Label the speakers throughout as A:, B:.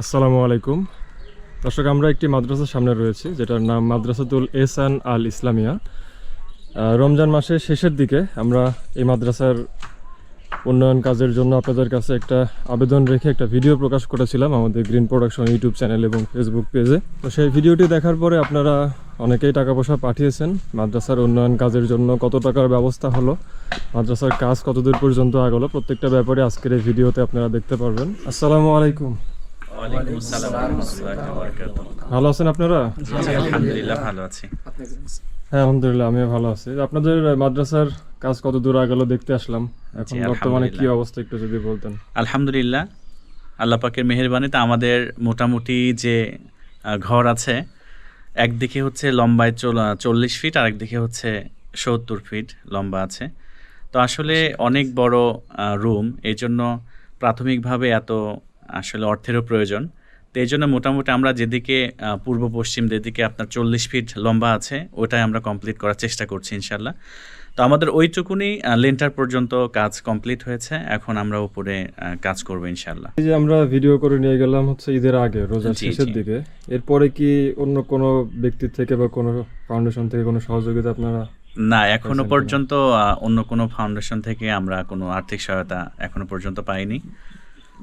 A: আসসালামু আলাইকুম। দর্শক, আমরা একটি মাদ্রাসার সামনে রয়েছি, যেটার নাম মাদ্রাসাতুল এসান আল ইসলামিয়া। রমজান মাসের শেষের দিকে আমরা এই মাদ্রাসার উন্নয়ন কাজের জন্য আপনাদের কাছে একটা আবেদন রেখে একটা ভিডিও প্রকাশ করেছিলাম আমাদের গ্রিন প্রোডাকশন ইউটিউব চ্যানেল এবং ফেসবুক পেজে। তো সেই ভিডিওটি দেখার পরে আপনারা অনেকেই টাকা পয়সা পাঠিয়েছেন, মাদ্রাসার উন্নয়ন কাজের জন্য কত টাকার ব্যবস্থা হলো, মাদ্রাসার কাজ কতদূর পর্যন্ত আগলো, প্রত্যেকটা ব্যাপারে আজকের এই ভিডিওতে আপনারা দেখতে পারবেন। আসসালামু আলাইকুম।
B: ওয়ালাইকুম আসসালাম ওয়া রাহমাতুল্লাহি ওয়া বারাকাতুহু।
A: ভালো আছেন আপনারা?
B: জি, আলহামদুলিল্লাহ ভালো আছি।
A: হ্যাঁ আলহামদুলিল্লাহ আমিও ভালো আছি। আপনাদের মাদ্রাসার কাজ কত দূর আগেলো দেখতে আসলাম। এখন বর্তমানে কি অবস্থা একটু যদি বলতেন।
B: আলহামদুলিল্লাহ আল্লাহ পাকের মেহেরবানিতে আমাদের মোটামুটি যে ঘর আছে একদিকে হচ্ছে লম্বায় চল- চল্লিশ ফিট আর একদিকে হচ্ছে সত্তর ফিট লম্বা আছে। তো আসলে অনেক বড় রুম এই জন্য প্রাথমিকভাবে এত আসলে অর্থেরও প্রয়োজন। তো এই জন্য মোটামুটি আমরা যেদিকে পূর্ব পশ্চিম যেদিকে আপনার চল্লিশ ফিট লম্বা আছে ওটাই আমরা কমপ্লিট করার চেষ্টা করছি ইনশাল্লাহ তো আমাদের ওইটুকুনি লেন্টার পর্যন্ত কাজ কমপ্লিট হয়েছে। এখন আমরা উপরে কাজ করব ইনশাল্লাহ
A: এই যে আমরা ভিডিও করে নিয়ে গেলাম হচ্ছে ঈদের আগে রোজার শেষের দিকে। এরপরে কি অন্য কোনো ব্যক্তির থেকে বা কোনো ফাউন্ডেশন থেকে কোনো সহযোগিতা আপনারা
B: না
A: এখনও
B: পর্যন্ত অন্য কোনো ফাউন্ডেশন থেকে আমরা কোনো আর্থিক সহায়তা এখনও পর্যন্ত পাইনি।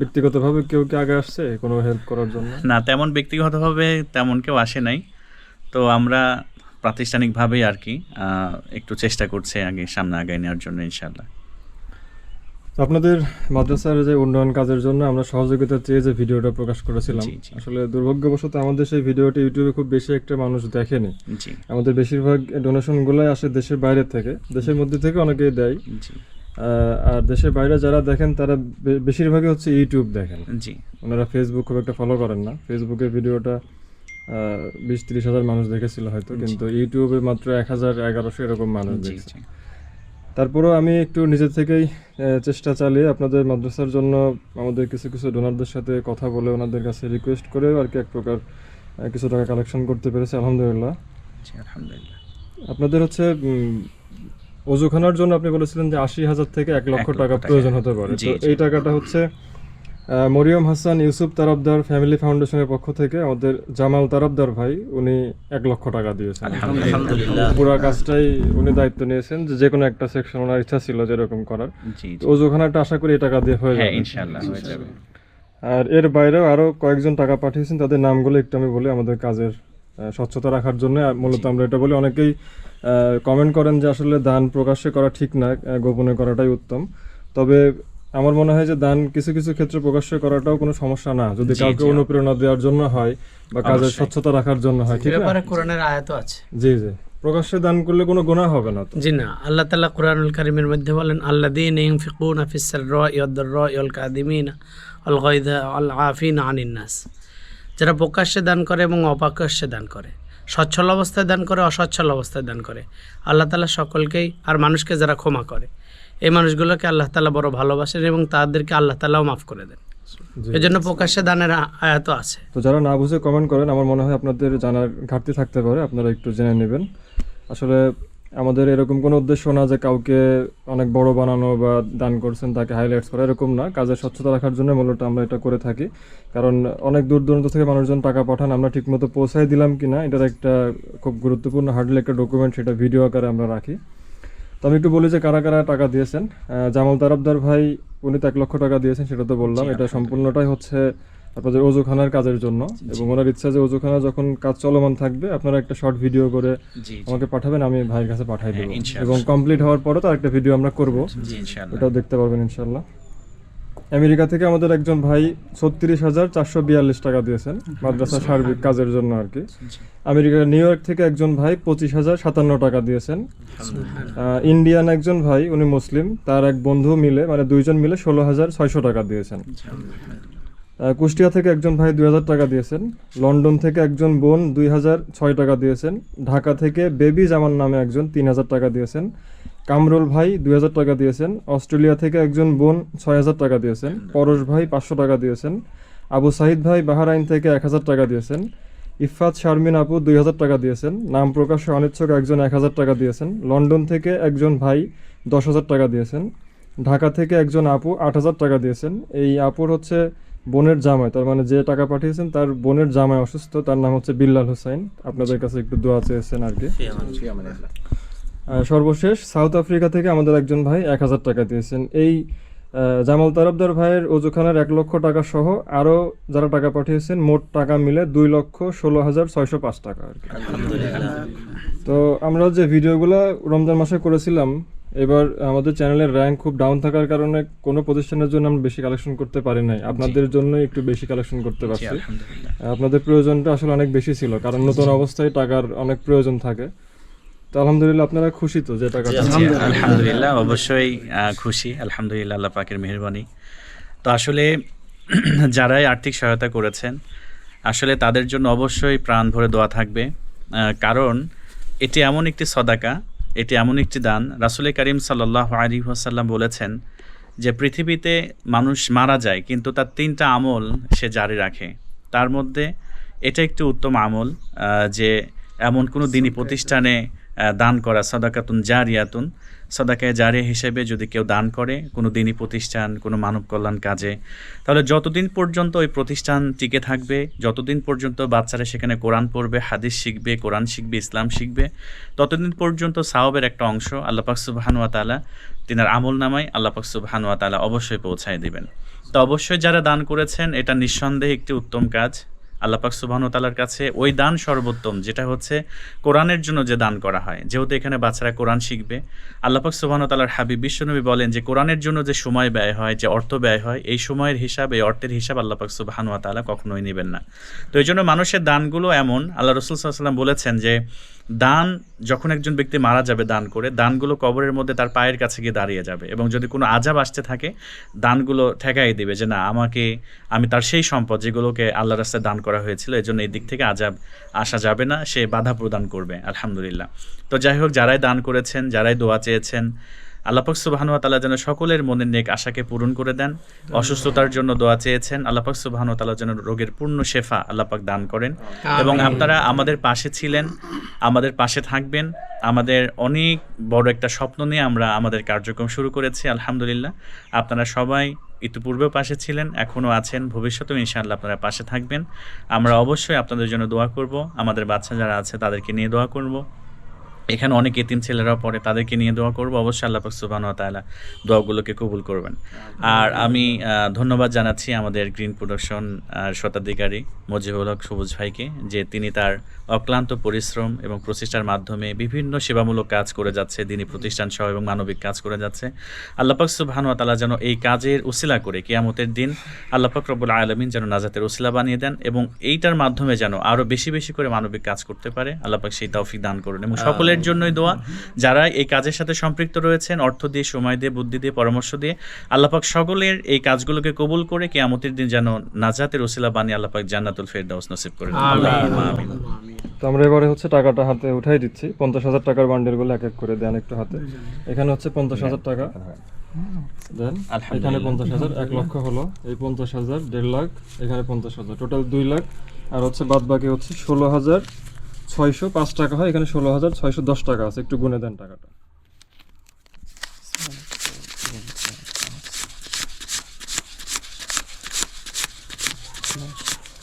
A: ব্যক্তিগতভাবে কেউ কি আগে আসছে কোনো হেল্প করার জন্য?
B: না তেমন ব্যক্তিগতভাবে তেমন কেউ আসে নাই। তো আমরা প্রাতিষ্ঠানিকভাবেই আর কি একটু চেষ্টা করছে আগে সামনে আগায় নেওয়ার জন্য ইনশাল্লাহ
A: তো আপনাদের মাদ্রাসার যে উন্নয়ন কাজের জন্য আমরা সহযোগিতা চেয়ে যে ভিডিওটা প্রকাশ করেছিলাম। আসলে দুর্ভাগ্যবশত আমাদের সেই ভিডিওটি ইউটিউবে খুব বেশি একটা মানুষ দেখেনি। আমাদের বেশিরভাগ ডোনেশনগুলোই আসে দেশের বাইরে থেকে দেশের মধ্যে থেকে অনেকেই দেয়। আর দেশের বাইরে যারা দেখেন তারা বেশিরভাগই হচ্ছে ইউটিউব দেখেন।
B: জি।
A: ওনারা ফেসবুক খুব একটা ফলো করেন না। ফেসবুকে ভিডিওটা বিশ তিরিশ হাজার মানুষ দেখেছিল হয়তো কিন্তু ইউটিউবে মাত্র এক হাজার এগারোশো এরকম মানুষ দেখছে। তারপরেও আমি একটু নিজে থেকেই চেষ্টা চালিয়ে আপনাদের মাদ্রাসার জন্য আমাদের কিছু কিছু ডোনারদের সাথে কথা বলে ওনাদের কাছে রিকোয়েস্ট করে আর কি এক প্রকার কিছু টাকা কালেকশন করতে পেরেছি আলহামদুলিল্লাহ।
B: আলহামদুলিল্লাহ।
A: আপনাদের হচ্ছে অজুখানার জন্য আপনি বলেছিলেন যে আশি হাজার থেকে এক লক্ষ টাকা। প্রয়োজন হতে পারে। তো এই টাকাটা হচ্ছে আহ, মরিয়ম হাসান ইউসুফ তারফদার ফ্যামিলি ফাউন্ডেশনের পক্ষ থেকে আমাদের জামাল তারফদার ভাই উনি এক লক্ষ টাকা দিয়েছেন।
B: আলহামদুলিল্লাহ।
A: পুরো কাজটাই উনি দায়িত্ব নিয়েছেন যে যে কোনো একটা সেকশন ওনার ইচ্ছা ছিল যেরকম করার। অজুখানাটা আশা করি এই টাকা দিয়ে হয়ে
B: হ্যাঁ
A: যাবে।
B: হয়ে যাবে।
A: আর এর বাইরেও আরও কয়েকজন টাকা পাঠিয়েছেন তাদের নামগুলো একটু আমি বলি আমাদের কাজের স্বচ্ছতা রাখার জন্য মূলত আমরা এটা বলি। অনেকেই কমেন্ট করেন যে আসলে দান প্রকাশ্যে করা ঠিক না গোপনে করাটাই উত্তম। তবে আমার মনে হয় যে দান কিছু কিছু ক্ষেত্রে প্রকাশ্যে করাটাও কোনো সমস্যা না। যদি কাউকে অনুপ্রেরণা দেওয়ার জন্য হয় বা কাজের স্বচ্ছতা রাখার জন্য হয় ঠিক
C: ব্যাপারে কোরআনের আয়াতও আছে।
A: জি জি। প্রকাশ্যে দান করলে কোনো গুনাহ হবে না
C: জি না। আল্লাহ তাআলা কোরআনুল কারীমের মধ্যে বলেন আল্লাযীনা ইউনফিকুনা ফিস সাররাই ওয়াদ দাররাই ওয়াল কাযিমিনা ওয়াল গায়যা ওয়াল আফিনা আনিন নাস। যারা প্রকাশ্যে দান করে এবং অপ্রকাশ্যে দান করে। সচ্ছল অবস্থায় দান করে অসচ্ছল অবস্থায় দান করে। আল্লাহ তাআলা সকলকেই আর মানুষকে যারা ক্ষমা করে। এই মানুষগুলোকে আল্লাহ তালা বড় ভালোবাসেন এবং তাদেরকে আল্লাহ তালাও মাফ করে দেন। এই জন্য প্রকাশ্যে দানের আ- আয়াতও আছে।
A: তো যারা না বুঝে কমেন্ট করেন আমার মনে হয় আপনাদের জানার ঘাটতি থাকতে পারে। আপনারা একটু জেনে নেবেন। আসলে আমাদের এরকম কোনো উদ্দেশ্য না যে কাউকে অনেক বড় বানানো বা দান করছেন তাকে হাইলাইটস করা এরকম না। কাজের স্বচ্ছতা রাখার জন্য মূলত আমরা এটা করে থাকি। কারণ অনেক দূর দূরান্ত থেকে মানুষজন টাকা পাঠান আমরা ঠিকমতো পৌঁছায় দিলাম কি না এটার একটা খুব গুরুত্বপূর্ণ হার্ডলি একটা ডকুমেন্ট সেটা ভিডিও আকারে আমরা রাখি। তো আমি একটু বলি যে কারা কারা টাকা দিয়েছেন। জামাল তারাবদার ভাই উনি তো এক লক্ষ টাকা দিয়েছেন সেটা তো বললাম। এটা সম্পূর্ণটাই হচ্ছে আপনাদের অজুখানার কাজের জন্য এবং ওনার ইচ্ছা যে অজুখানা যখন কাজ চলমান থাকবে আপনারা একটা শর্ট ভিডিও করে আমাকে পাঠাবেন আমি ভাইয়ের কাছে পাঠাই দেবো।
B: হ্যাঁ,
A: এবং কমপ্লিট হওয়ার পরে তার একটা ভিডিও আমরা করব। ওটাও দেখতে পারবেন ইনশাল্লাহ আমেরিকা থেকে আমাদের একজন ভাই ছত্রিশ হাজার চারশো বিয়াল্লিশ টাকা দিয়েছেন মাদ্রাসা সার্বিক কাজের জন্য আর কি। আমেরিকা নিউ ইয়র্ক থেকে একজন ভাই পঁচিশ হাজার সাতান্ন টাকা দিয়েছেন। ইন্ডিয়ান একজন ভাই উনি মুসলিম তার এক বন্ধু মিলে মানে দুইজন মিলে ষোলো হাজার ছয়শো টাকা দিয়েছেন। কুষ্টিয়া থেকে একজন ভাই দুই হাজার টাকা দিয়েছেন লন্ডন থেকে একজন বোন দুই ছয় টাকা দিয়েছেন ঢাকা থেকে বেবি জামান নামে একজন তিন হাজার টাকা দিয়েছেন কামরুল ভাই দুই হাজার টাকা দিয়েছেন অস্ট্রেলিয়া থেকে একজন বোন ছয় হাজার টাকা দিয়েছেন পরশ ভাই পাঁচশো টাকা দিয়েছেন আবু সাহিদ ভাই বাহারাইন থেকে এক হাজার টাকা দিয়েছেন ইফাত শারমিন আপু দুই হাজার টাকা দিয়েছেন নাম প্রকাশে অনিচ্ছুক একজন এক হাজার টাকা দিয়েছেন লন্ডন থেকে একজন ভাই দশ টাকা দিয়েছেন ঢাকা থেকে একজন আপু আট হাজার টাকা দিয়েছেন এই আপুর হচ্ছে বোনের জামাই, তার মানে যে টাকা পাঠিয়েছেন তার বোনের জামাই অসুস্থ, তার নাম হচ্ছে বিল্লাল হোসাইন। আপনাদের কাছে একটু দোয়া চেয়েছেন আর কি। সর্বশেষ, সাউথ আফ্রিকা থেকে আমাদের একজন ভাই এক হাজার টাকা দিয়েছেন। এই জামাল তারফদার ভাইয়ের ওজুখানার এক লক্ষ টাকা সহ আরও যারা টাকা পাঠিয়েছেন, মোট টাকা মিলে দুই লক্ষ ষোলো হাজার ছয়শো পাঁচ টাকা আর কি। তো আমরা যে ভিডিওগুলো রমজান মাসে করেছিলাম এবার আমাদের চ্যানেলের র্যাঙ্ক খুব ডাউন থাকার কারণে কোনো প্রতিষ্ঠানের জন্য আমরা বেশি কালেকশন করতে পারি নাই। আপনাদের জন্য একটু বেশি কালেকশন করতে পারছি। আপনাদের প্রয়োজনটা আসলে অনেক বেশি ছিল কারণ নতুন অবস্থায় টাকার অনেক প্রয়োজন থাকে। তো আলহামদুলিল্লাহ আপনারা খুশি তো যে টাকাটা
B: আলহামদুলিল্লাহ অবশ্যই খুশি। আলহামদুলিল্লাহ আল্লাহ পাকের মেহরবানি। তো আসলে যারাই আর্থিক সহায়তা করেছেন আসলে তাদের জন্য অবশ্যই প্রাণ ভরে দোয়া থাকবে। কারণ এটি এমন একটি সদাকা এটি এমন একটি দান। রাসুলে করিম সাল্লাহ আলী ওয়াসাল্লাম বলেছেন যে পৃথিবীতে মানুষ মারা যায় কিন্তু তার তিনটা আমল সে জারি রাখে। তার মধ্যে এটা একটি উত্তম আমল যে এমন কোনো দিনই প্রতিষ্ঠানে দান করা সদাকাতুন জারিয়াতুন। সদাকায় জারিয়া হিসেবে যদি কেউ দান করে, কোনো দিনই প্রতিষ্ঠান, কোনো মানব কল্যাণ কাজে, তাহলে যতদিন পর্যন্ত ওই প্রতিষ্ঠান টিকে থাকবে, যতদিন পর্যন্ত বাচ্চারা সেখানে কোরআন পড়বে, হাদিস শিখবে, কোরআন শিখবে, ইসলাম শিখবে, ততদিন পর্যন্ত সাওবের একটা অংশ আল্লাপাক সুবাহানুয়া তালা তিনার আমল নামায় আল্লাপাক সুবাহানুয়া তালা অবশ্যই পৌঁছায় দিবেন। তো অবশ্যই যারা দান করেছেন, এটা নিঃসন্দেহে একটি উত্তম কাজ। আল্লাপাক সুবাহানু তালার কাছে ওই দান সর্বোত্তম, যেটা হচ্ছে কোরআনের জন্য যে দান করা হয়। যেহেতু এখানে বাচ্চারা কোরআন শিখবে আল্লাপাক সুবাহানু তালার হাবিব বিশ্বনবী বলেন যে কোরআনের জন্য যে সময় ব্যয় হয়, যে অর্থ ব্যয় হয়, এই সময়ের হিসাব, এই অর্থের হিসাব আল্লাপাক সুবাহানু তালা কখনোই নেবেন না। তো এই জন্য মানুষের দানগুলো এমন, আল্লাহ রসুল সাল্লাম বলেছেন যে দান, যখন একজন ব্যক্তি মারা যাবে দান করে, দানগুলো কবরের মধ্যে তার পায়ের কাছে গিয়ে দাঁড়িয়ে যাবে এবং যদি কোনো আজাব আসতে থাকে, দানগুলো ঠেকাই দিবে যে না, আমাকে, আমি তার সেই সম্পদ যেগুলোকে আল্লাহ রাস্তায় দান করা হয়েছিল এই জন্য এই দিক থেকে আজাব আসা যাবে না, সে বাধা প্রদান করবে, আলহামদুলিল্লাহ। তো যাই হোক, যারাই দান করেছেন, যারাই দোয়া চেয়েছেন আল্লাপাক সুবাহানুয়া তালা যেন সকলের মনের নেক আশাকে পূরণ করে দেন। অসুস্থতার জন্য দোয়া চেয়েছেন। আল্লাপাক সুবাহানু তালা যেন রোগের পূর্ণ শেফা আল্লাপাক দান করেন। এবং আপনারা আমাদের পাশে ছিলেন আমাদের পাশে থাকবেন। আমাদের অনেক বড় একটা স্বপ্ন নিয়ে আমরা আমাদের কার্যক্রম শুরু করেছি আলহামদুলিল্লাহ। আপনারা সবাই ইতিপূর্বেও পাশে ছিলেন এখনও আছেন। ভবিষ্যতেও ইনশাআল্লাহ আপনারা পাশে থাকবেন। আমরা অবশ্যই আপনাদের জন্য দোয়া করব। আমাদের বাচ্চা যারা আছে তাদেরকে নিয়ে দোয়া করব। এখানে অনেক এতিম ছেলেরা পড়ে তাদেরকে নিয়ে দোয়া করব। অবশ্যই আল্লাহ ওয়া তাআলা দোয়াগুলোকে কবুল করবেন। আর আমি ধন্যবাদ জানাচ্ছি আমাদের গ্রিন প্রোডাকশন শতাধিকারী মজিবুল হক সবুজ ভাইকে যে তিনি তার অক্লান্ত পরিশ্রম এবং প্রচেষ্টার মাধ্যমে বিভিন্ন সেবামূলক কাজ করে যাচ্ছে দিনই প্রতিষ্ঠান সহ এবং মানবিক কাজ করে যাচ্ছে। আল্লাহ পাক সুবহানাহু ওয়া তাআলা যেন এই কাজের উসিলা করে কিয়ামতের দিন আল্লাহ পাক রব্বুল আলামিন যেন নাজাতের উসিলা বানিয়ে দেন এবং এইটার মাধ্যমে যেন আরও বেশি বেশি করে মানবিক কাজ করতে পারে। আল্লাহ পাক সেই তৌফিক দান করুন এবং সকলের জন্যই দোয়া। যারা এই কাজের সাথে সম্পৃক্ত রয়েছেন অর্থ দিয়ে সময় দিয়ে বুদ্ধি দিয়ে পরামর্শ দিয়ে আল্লাহ পাক সকলের এই কাজগুলোকে কবুল করে কিয়ামতের দিন যেন নাজাতের উসিলা বানিয়ে আল্লাহ পাক জান্নাতুল ফেরদাউস নসিব করে
A: তো আমরা এবারে হচ্ছে টাকাটা হাতে উঠাই দিচ্ছি। পঞ্চাশ হাজার টাকার বান্ডেলগুলো এক এক করে দেন একটু হাতে। এখানে হচ্ছে পঞ্চাশ হাজার টাকা। দেন এখানে পঞ্চাশ হাজার এক লক্ষ হলো। এই পঞ্চাশ হাজার দেড় লাখ এখানে পঞ্চাশ হাজার। টোটাল দুই লাখ। আর হচ্ছে বাদ বাকি হচ্ছে ষোলো হাজার ছয়শো পাঁচ টাকা হয় এখানে ষোলো হাজার ছয়শো দশ টাকা আছে। একটু গুনে দেন টাকাটা।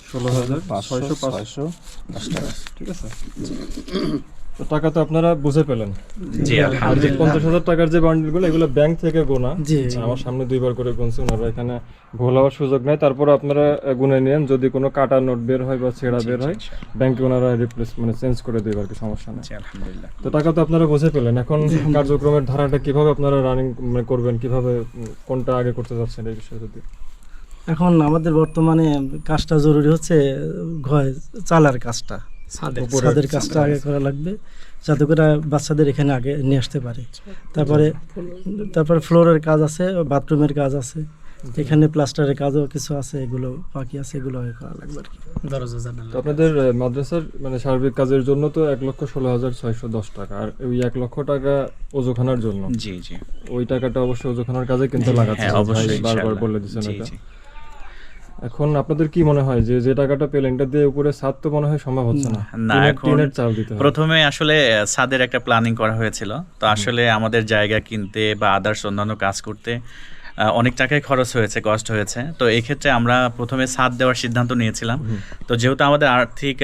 A: ষোলো হাজার ছয়শো পাঁচ ঠিক আছে। তো টাকা তো আপনারা বুঝে পেলেন।
B: জি আলহামদুলিল্লাহ।
A: পঞ্চাশ হাজার টাকার যে বান্ডিলগুলো এগুলো ব্যাংক থেকে গোনা। আমার সামনে দুইবার করে গুনছে ওনারা এখানে ভুল হওয়ার সুযোগ নাই। তারপর আপনারা গুনে নিন যদি কোনো কাটা নোট বের হয় বা ছেঁড়া বের হয় ব্যাংকে ওনারা রিপ্লেস মানে চেঞ্জ করে দেবে আর কি সমস্যা নেই।
B: জি আলহামদুলিল্লাহ।
A: তো টাকা তো আপনারা বুঝে পেলেন। এখন কার্যক্রমের ধারাটা কীভাবে আপনারা রানিং করবেন কীভাবে কোনটা আগে করতে যাচ্ছেন এই বিষয়ে যদি?
D: এখন আমাদের বর্তমানে কাজটা জরুরি হচ্ছে চালার কাজটা। ছাদের কাজটা আগে করা লাগবে যাতে করে বাচ্চাদের এখানে আগে নিয়ে আসতে পারে। তারপরে তারপরে ফ্লোরের কাজ আছে বাথরুমের কাজ আছে। এখানে প্লাস্টারের কাজও কিছু আছে এগুলো বাকি আছে এগুলো আগে করা লাগবে আর কি।
C: দরজা জানালা।
A: তো আপনাদের মাদ্রাসার মানে সার্বিক কাজের জন্য তো এক লক্ষ ষোলো হাজার ছয়শো দশ টাকা আর ওই এক লক্ষ টাকা ওজোখানার জন্য?
B: জি জি।
A: ওই টাকাটা অবশ্যই ওজোখানার কাজে কিন্তু লাগাচ্ছে
B: হ্যাঁ অবশ্যই
A: বারবার বলে দিচ্ছেন এটা। এখন আপনাদের কি মনে হয় যে যে টাকাটা পেলেন এটা দিয়ে উপরে ছাদ তো মনে হয় সম্ভব হচ্ছে না?
B: না, এখন প্রথমে আসলে ছাদের একটা প্ল্যানিং করা হয়েছিল। তো আসলে আমাদের জায়গা কিনতে বা আদার্স অন্যান্য কাজ করতে অনেক টাকায় খরচ হয়েছে কষ্ট হয়েছে। তো এই ক্ষেত্রে আমরা প্রথমে ছাদ দেওয়ার সিদ্ধান্ত নিয়েছিলাম। তো যেহেতু আমাদের আর্থিক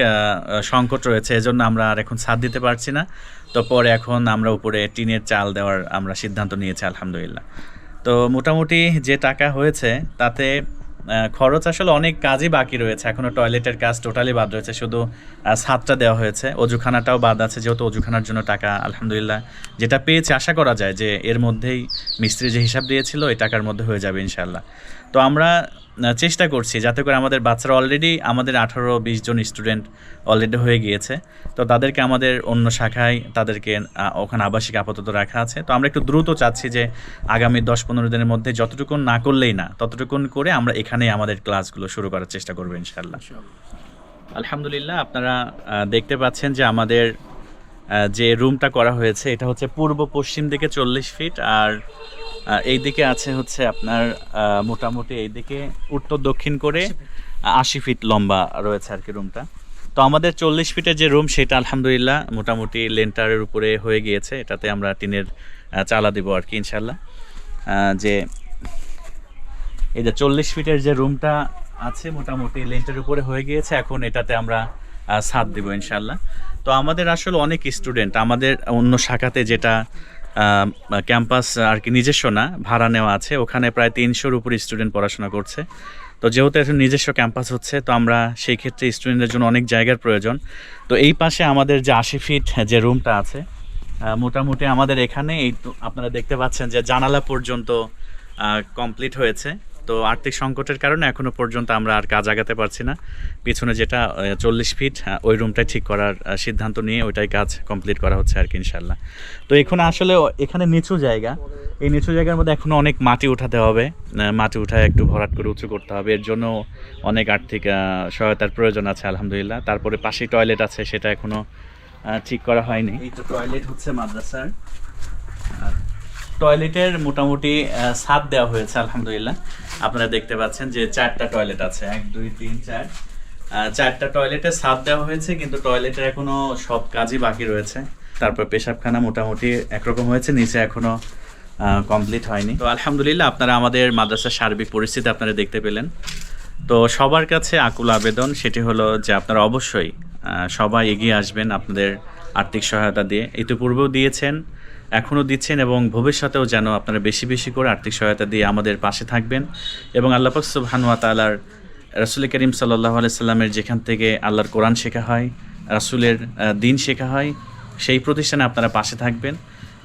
B: সংকট রয়েছে এজন্য আমরা আর এখন ছাদ দিতে পারছি না। তো পরে এখন আমরা উপরে টিনের চাল দেওয়ার আমরা সিদ্ধান্ত নিয়েছি আলহামদুলিল্লাহ। তো মোটামুটি যে টাকা হয়েছে তাতে খরচ আসলে অনেক কাজই বাকি রয়েছে। এখনও টয়লেটের কাজ টোটালি বাদ রয়েছে। শুধু ছাদটা দেওয়া হয়েছে। অজুখানাটাও বাদ আছে, যেহেতু অজুখানার জন্য টাকা, আলহামদুলিল্লাহ। যেটা পেয়েছে, আশা করা যায় যে এর মধ্যেই মিস্ত্রি যে হিসাব দিয়েছিল, এই টাকার মধ্যে হয়ে যাবে ইনশাল্লাহ তো আমরা চেষ্টা করছি যাতে করে আমাদের বাচ্চারা অলরেডি আমাদের আঠারো বিশ জন স্টুডেন্ট অলরেডি হয়ে গিয়েছে। তো তাদেরকে আমাদের অন্য শাখায় তাদেরকে ওখানে আবাসিক আপাতত রাখা আছে। তো আমরা একটু দ্রুত চাচ্ছি যে আগামী দশ পনেরো দিনের মধ্যে যতটুকুন না করলেই না ততটুকুন করে আমরা এখানেই আমাদের ক্লাসগুলো শুরু করার চেষ্টা করব ইনশাল্লাহ আলহামদুলিল্লাহ আপনারা দেখতে পাচ্ছেন যে আমাদের যে রুমটা করা হয়েছে এটা হচ্ছে পূর্ব পশ্চিম দিকে চল্লিশ ফিট আর এই দিকে আছে হচ্ছে আপনার মোটামুটি এই দিকে উত্তর দক্ষিণ করে আশি ফিট লম্বা রয়েছে আর কি রুমটা তো আমাদের চল্লিশ ফিটের যে রুম সেটা আলহামদুলিল্লাহ মোটামুটি লেন্টারের উপরে হয়ে গিয়েছে। এটাতে আমরা টিনের চালা দিব আর কি ইনশাল্লাহ যে এই যে চল্লিশ ফিটের যে রুমটা আছে মোটামুটি লেন্টের উপরে হয়ে গিয়েছে। এখন এটাতে আমরা ছাদ দিব ইনশাল্লাহ তো আমাদের আসলে অনেক স্টুডেন্ট আমাদের অন্য শাখাতে যেটা ক্যাম্পাস আর কি নিজস্ব না, ভাড়া নেওয়া আছে। ওখানে প্রায় তিনশোর উপরে স্টুডেন্ট পড়াশোনা করছে। তো যেহেতু এখন নিজস্ব ক্যাম্পাস হচ্ছে, তো আমরা সেই ক্ষেত্রে স্টুডেন্টদের জন্য অনেক জায়গার প্রয়োজন। তো এই পাশে আমাদের যে আশি ফিট যে রুমটা আছে মোটামুটি আমাদের এখানে এই আপনারা দেখতে পাচ্ছেন যে জানালা পর্যন্ত কমপ্লিট হয়েছে। তো আর্থিক সংকটের কারণে এখনও পর্যন্ত আমরা আর কাজ আগাতে পারছি না। পিছনে যেটা চল্লিশ ফিট ওই রুমটাই ঠিক করার সিদ্ধান্ত নিয়ে ওইটাই কাজ কমপ্লিট করা হচ্ছে আর কি ইনশাল্লাহ তো এখানে আসলে এখানে নিচু জায়গা। এই নিচু জায়গার মধ্যে এখনও অনেক মাটি উঠাতে হবে। মাটি উঠায় একটু ভরাট করে উঁচু করতে হবে। এর জন্য অনেক আর্থিক সহায়তার প্রয়োজন আছে আলহামদুলিল্লাহ। তারপরে পাশেই টয়লেট আছে, সেটা এখনও ঠিক করা হয়নি। এই তো টয়লেট হচ্ছে মাদ্রাসার। টয়লেটের মোটামুটি ছাদ দেওয়া হয়েছে, আলহামদুলিল্লাহ। আপনারা দেখতে পাচ্ছেন যে চারটা টয়লেট আছে। এক, দুই, তিন, চার। চারটা টয়লেটে ছাদ দেওয়া হয়েছে, কিন্তু টয়লেটের এখনও সব কাজই বাকি রয়েছে। তারপর পেশাবখানা মোটামুটি একরকম হয়েছে, নিচে এখনও কমপ্লিট হয়নি। তো আলহামদুলিল্লাহ, আপনারা আমাদের মাদ্রাসার সার্বিক পরিস্থিতি আপনারা দেখতে পেলেন। তো সবার কাছে আকুল আবেদন, সেটি হলো যে আপনারা অবশ্যই সবাই এগিয়ে আসবেন আপনাদের আর্থিক সহায়তা দিয়ে। ইতিপূর্বেও দিয়েছেন এখনও দিচ্ছেন এবং ভবিষ্যতেও যেন আপনারা বেশি বেশি করে আর্থিক সহায়তা দিয়ে আমাদের পাশে থাকবেন। এবং আল্লাহ পাক সুবহানুয়া তালার রাসুল করিম সাল্লাহ সাল্লামের যেখান থেকে আল্লাহর কোরআন শেখা হয়, রাসুলের দিন শেখা হয়, সেই প্রতিষ্ঠানে আপনারা পাশে থাকবেন।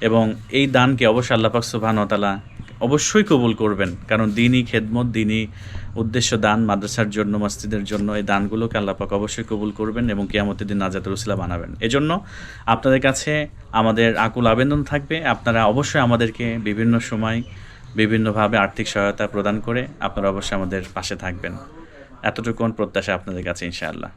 B: এবং এই দানকে অবশ্যই আল্লাহ পাক সুবহানুয়া তালা অবশ্যই কবুল করবেন। কারণ দিনই খেদমত, দিনই উদ্দেশ্য দান, মাদ্রাসার জন্য, মসজিদের জন্য এই দানগুলোকে আল্লাহ পাক অবশ্যই কবুল করবেন এবং কিয়ামতের দিন নাজাতের উসিলা বানাবেন। এজন্য আপনাদের কাছে আমাদের আকুল আবেদন থাকবে। আপনারা অবশ্যই আমাদেরকে বিভিন্ন সময় বিভিন্নভাবে আর্থিক সহায়তা প্রদান করে আপনারা অবশ্যই আমাদের পাশে থাকবেন। এতটুকুন প্রত্যাশা আপনাদের কাছে, ইনশাআল্লাহ।